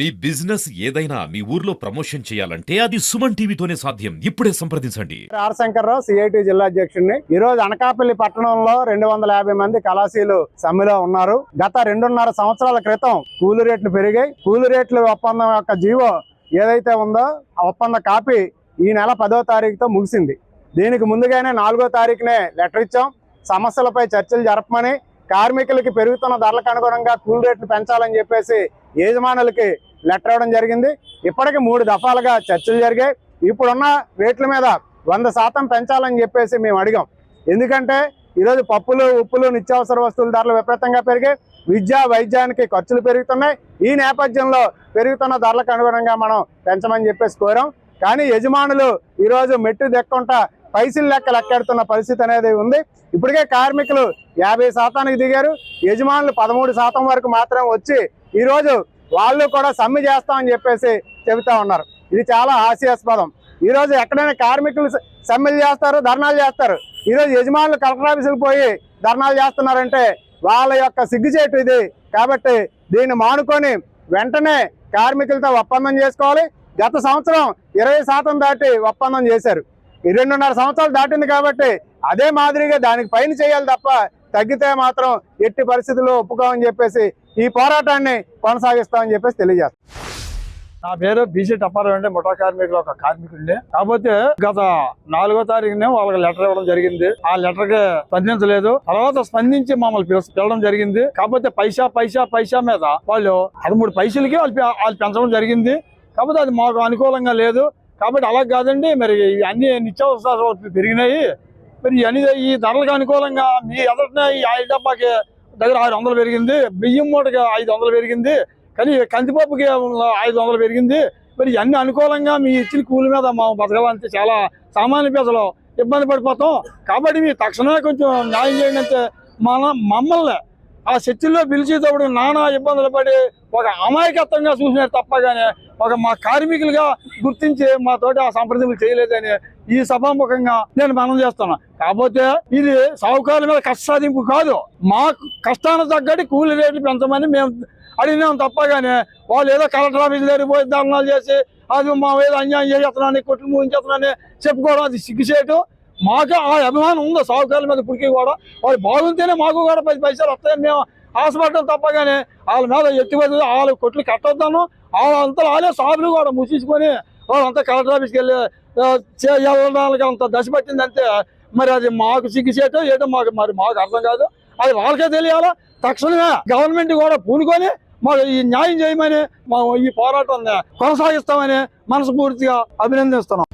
మీ business ఏదైనా మీ ఊర్లో promotion చేయాలంటే అది సుమన్ టీవీతోనే సాధ్యం. ఇప్పుడే సంప్రదించండి. ఆర్ శంకర్రావు సిఐటి జిల్లా అధ్యక్షుడిని. ఈ రోజు అనకాపల్లి పట్టణంలో రెండు వందల యాభై మంది కళాశీలు సమ్మెలో ఉన్నారు. గత రెండున్నర సంవత్సరాల క్రితం కూలి రేట్లు పెరిగాయి. కూలి రేట్లు ఒప్పందం యొక్క జీవో ఏదైతే ఉందో ఆ ఒప్పంద కాపీ ఈ నెల పదో తారీఖుతో ముగిసింది. దీనికి ముందుగానే నాలుగో తారీఖునే లెటర్ ఇచ్చాం. సమస్యలపై చర్చలు జరపమని కార్మికులకి పెరుగుతున్న ధరలకు అనుగుణంగా కూలి రేట్లు పెంచాలని చెప్పేసి యజమానులకి లెటర్ ఇవ్వడం జరిగింది. ఇప్పటికి మూడు దఫాలుగా చర్చలు జరిగాయి. ఇప్పుడున్న రేట్ల మీద వంద శాతం పెంచాలని చెప్పేసి మేము అడిగాం. ఎందుకంటే ఈరోజు పప్పులు ఉప్పులు నిత్యావసర వస్తువుల ధరలు విపరీతంగా పెరిగాయి. విద్య వైద్యానికి ఖర్చులు పెరుగుతున్నాయి. ఈ నేపథ్యంలో పెరుగుతున్న ధరలకు అనుగుణంగా మనం పెంచమని చెప్పేసి కోరాం. కానీ యజమానులు ఈరోజు మెట్టు దెక్కుంటా పైసలు లెక్క లెక్కెడుతున్న పరిస్థితి అనేది ఉంది. ఇప్పటికే కార్మికులు యాభై శాతానికి దిగారు. యజమానులు పదమూడు శాతం వరకు మాత్రం వచ్చి ఈరోజు వాళ్ళు కూడా సమ్మె చేస్తామని చెప్పేసి చెబుతా ఉన్నారు. ఇది చాలా హాస్యాస్పదం. ఈరోజు ఎక్కడైనా కార్మికులు సమ్మెలు చేస్తారు ధర్నాలు చేస్తారు. ఈరోజు యజమానులు కలెక్టర్ ఆఫీసులు పోయి ధర్నాలు చేస్తున్నారంటే వాళ్ళ యొక్క సిగ్గుచేటు ఇది. కాబట్టి దీన్ని మానుకొని వెంటనే కార్మికులతో ఒప్పందం చేసుకోవాలి. గత సంవత్సరం ఇరవై శాతం దాటి ఒప్పందం చేశారు. రెండున్నర సంవత్సరాలు దాటింది కాబట్టి అదే మాదిరిగా దానికి పైన చేయాలి తప్ప తగ్గితే మాత్రం ఎట్టి పరిస్థితుల్లో ఒప్పుకోమని చెప్పేసి ఈ పోరాటాన్ని కొనసాగిస్తామని చెప్పేసి తెలియజేస్తాం. నా పేరు బీసీ టప్పారావు అంటే ముఠా కార్మికులు ఒక కార్మికుడిని. కాకపోతే గత నాలుగో తారీఖునే వాళ్ళకి లెటర్ ఇవ్వడం జరిగింది. ఆ లెటర్కి స్పందించలేదు. తర్వాత స్పందించి మమ్మల్ని పిలవడం జరిగింది. కాకపోతే పైసా పైసా పైసా మీద వాళ్ళు పదమూడు పైసలకి వాళ్ళు వాళ్ళు పెంచడం జరిగింది. కాకపోతే అది మాకు అనుకూలంగా లేదు. కాబట్టి అలా కాదండి మరి ఈ అన్ని నిత్యావసరాలు పెరిగినాయి. మరి ఇవన్నీ ఈ ధరలకు అనుకూలంగా మీ ఎదుటనే ఈ ఆయిల్ డబ్బాకి దగ్గర ఆరు వందలు పెరిగింది బియ్యం మూటకి ఐదు వందలు పెరిగింది కానీ కందిపప్పుకి ఐదు వందలు పెరిగింది. మరి ఇవన్నీ అనుకూలంగా మీ ఇచ్చిన కూలి మీద మా బతకాలంటే చాలా సామాన్య ప్రజలు ఇబ్బంది పడిపోతాం. కాబట్టి మీ తక్షణమే కొంచెం న్యాయం చేయండి అంటే మన మమ్మల్ని ఆ చర్చిల్లో పిలిచేటప్పుడు నానా ఇబ్బందులు పడి ఒక అమాయకత్వంగా చూసినారు తప్ప కానీ ఒక మా కార్మికులుగా గుర్తించి మా తోటి ఆ సంప్రదింపులు చేయలేదని ఈ సభాముఖంగా నేను మనం చేస్తున్నా. కాకపోతే ఇది సౌకర్యాల మీద కష్ట సాధింపు కాదు. మా కష్టానికి తగ్గట్టు కూలి రేట్లు పెంచమని మేము అడిగినాం తప్ప కానీ వాళ్ళు ఏదో కలెక్టర్ ఆఫీస్ దగ్గర పోయి ధర్నాలు చేసి అది మా ఏదో అన్యాయం చేస్తున్నాను కొట్లు ముగించేస్తున్నాను చెప్పుకోవడం అది సిగ్గుచేటు. మాకు ఆ అభిమానం ఉందో సాహుకారుల మీద ఇప్పటికీ కూడా. వాళ్ళు బాగుంటేనే మాకు కూడా పది పైసలు వస్తాయని మేము ఆశపడటం తప్పగానే వాళ్ళ మీద ఎత్తిపోతుంది వాళ్ళ కొట్లు కట్టొద్దాను. వాళ్ళంతా వాళ్ళే సాబులు కూడా ముసించుకొని వాళ్ళంతా కలెక్టర్ ఆఫీస్కి వెళ్ళి వెళ్ళడానికి అంత దశ పట్టిందంటే మరి అది మాకు సిగ్గుచేటో ఏదో మాకు మరి మాకు అర్థం కాదు. అది వాళ్ళకే తెలియాలా? తక్షణమే గవర్నమెంట్ కూడా పూనుకొని మాకు ఈ న్యాయం చేయమని మా ఈ పోరాటాన్ని కొనసాగిస్తామని మనస్ఫూర్తిగా అభినందిస్తున్నాం.